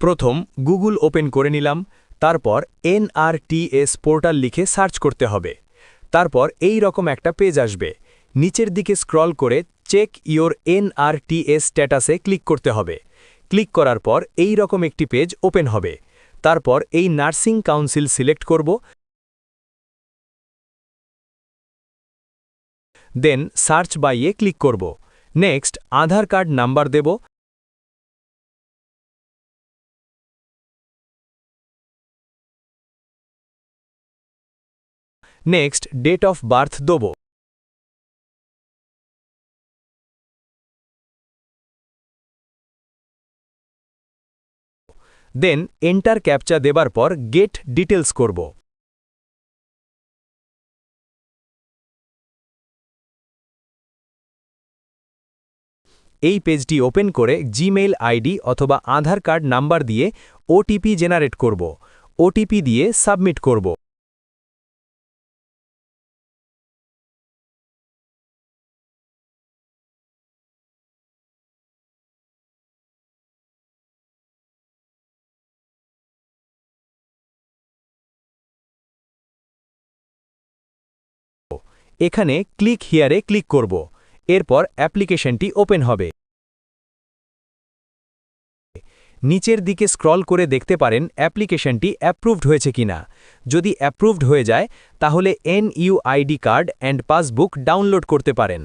প্রথম Google open করে নিলাম, তারপর এনআরটিএস পোর্টাল লিখে সার্চ করতে হবে। তারপর এই রকম একটা পেজ আসবে। নিচের দিকে স্ক্রল করে চেক ইওর এনআরটিএস স্ট্যাটাসে ক্লিক করতে হবে। ক্লিক করার পর এই রকম একটি পেজ ওপেন হবে। তারপর এই নার্সিং কাউন্সিল সিলেক্ট করব। দেন সার্চ বাইয়ে ক্লিক করব। নেক্সট আধার কার্ড নাম্বার দেব। নেক্সট ডেট অফ বার্থ দেব। দেন এন্টার ক্যাপচা দেবার পর গেট ডিটেলস করব। এই পেজটি ওপেন করে জিমেইল আইডি অথবা আধার কার্ড নাম্বার দিয়ে ওটিপি জেনারেট করব। ওটিপি দিয়ে সাবমিট করব। এখানে ক্লিক হিয়ারে ক্লিক করব। এরপর অ্যাপ্লিকেশনটি ওপেন হবে। নিচের দিকে স্ক্রল করে দেখতে পারেন অ্যাপ্লিকেশনটি অ্যাপ্রুভড হয়েছে কিনা। যদি অ্যাপ্রুভড হয়ে যায়, তাহলে NUID card and passbook download করতে পারেন।